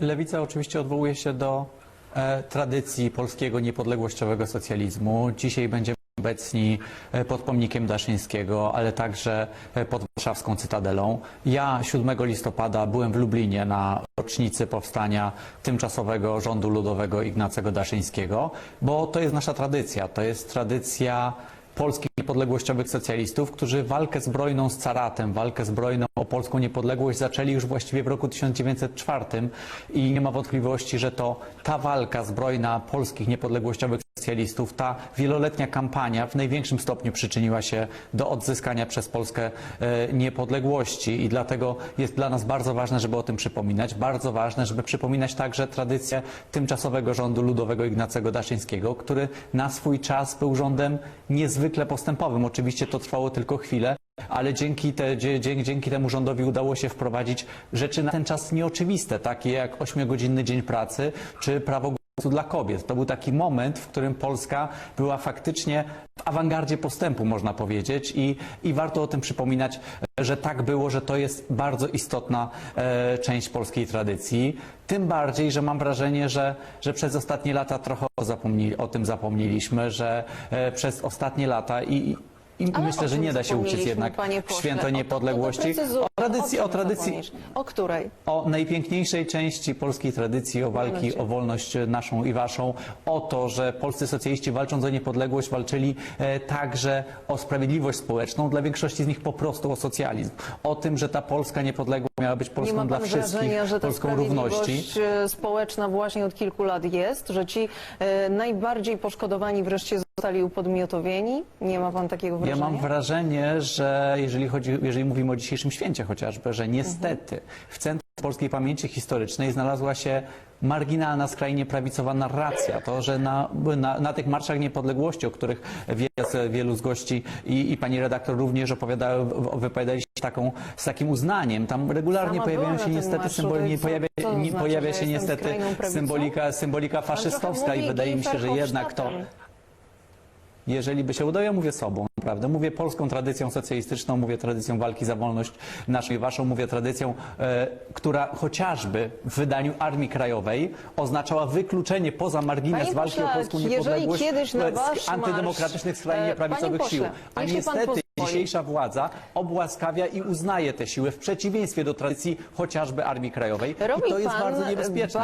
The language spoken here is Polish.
Lewica oczywiście odwołuje się do e, tradycji polskiego niepodległościowego socjalizmu. Dzisiaj będziemy obecni e, pod pomnikiem Daszyńskiego, ale także e, pod warszawską Cytadelą. Ja 7 listopada byłem w Lublinie na rocznicy powstania tymczasowego rządu ludowego Ignacego Daszyńskiego, bo to jest nasza tradycja. To jest tradycja polskich niepodległościowych socjalistów, którzy walkę zbrojną z caratem, walkę zbrojną o polską niepodległość zaczęli już właściwie w roku 1904 i nie ma wątpliwości, że to ta walka zbrojna polskich niepodległościowych socjalistów, ta wieloletnia kampania w największym stopniu przyczyniła się do odzyskania przez Polskę e, niepodległości i dlatego jest dla nas bardzo ważne, żeby o tym przypominać, bardzo ważne, żeby przypominać także tradycję tymczasowego rządu ludowego Ignacego Daszyńskiego, który na swój czas był rządem niezwykle postępowym. Oczywiście to trwało tylko chwilę, ale dzięki, te, dzięki, dzięki temu rządowi udało się wprowadzić rzeczy na ten czas nieoczywiste, takie jak ośmiogodzinny dzień pracy czy prawo dla kobiet. To był taki moment, w którym Polska była faktycznie w awangardzie postępu, można powiedzieć, i, i warto o tym przypominać, że tak było, że to jest bardzo istotna e, część polskiej tradycji. Tym bardziej, że mam wrażenie, że, że przez ostatnie lata trochę o, zapomnieli, o tym zapomnieliśmy, że e, przez ostatnie lata i, i Ale myślę, że czym nie da się uczyć zapomnieliśmy, jednak panie pośle? święto O- niepodległości. to. O tradycji, o, czym tradycji, zapomnieliśmy? O której? o najpiękniejszej części polskiej tradycji, o walki o wolność naszą i waszą, o to, że polscy socjaliści walcząc o niepodległość walczyli e, także o sprawiedliwość społeczną, dla większości z nich po prostu o socjalizm. O tym, że ta polska niepodległość miała być Nie Polską ma dla pan wszystkich, wrażenia, że ta Polską równości. sprawiedliwość e, społeczna właśnie od kilku lat jest, że ci e, najbardziej poszkodowani wreszcie zostali upodmiotowieni? Nie ma pan takiego Ja wrażenia? mam wrażenie, że jeżeli, chodzi, jeżeli mówimy o dzisiejszym święcie chociażby, że niestety w centrum polskiej pamięci historycznej znalazła się marginalna, skrajnie prawicowa narracja. To, że na, na, na tych marszach niepodległości, o których wiele, wielu z gości i, i pani redaktor również opowiadały, wypowiadali się taką, z takim uznaniem. Tam regularnie Sama pojawiają się niestety marszu, symboli, nie pojawia, nie znaczy, pojawia się niestety symbolika, symbolika faszystowska i wydaje mi się, że jednak to. Jeżeli by się udało, ja mówię sobą, naprawdę. Mówię polską tradycją socjalistyczną, mówię tradycją walki za wolność naszą i waszą, mówię tradycją, e, która chociażby w wydaniu Armii Krajowej oznaczała wykluczenie poza margines Panie walki pośle, o polską jeżeli niepodległość kiedyś na e, z antydemokratycznych, marsz, skrajnie e, prawicowych panie sił. pośle, A jeśli pan niestety pozwoli. dzisiejsza władza obłaskawia i uznaje te siły w przeciwieństwie do tradycji chociażby Armii Krajowej. Robi I to jest pan bardzo niebezpieczne.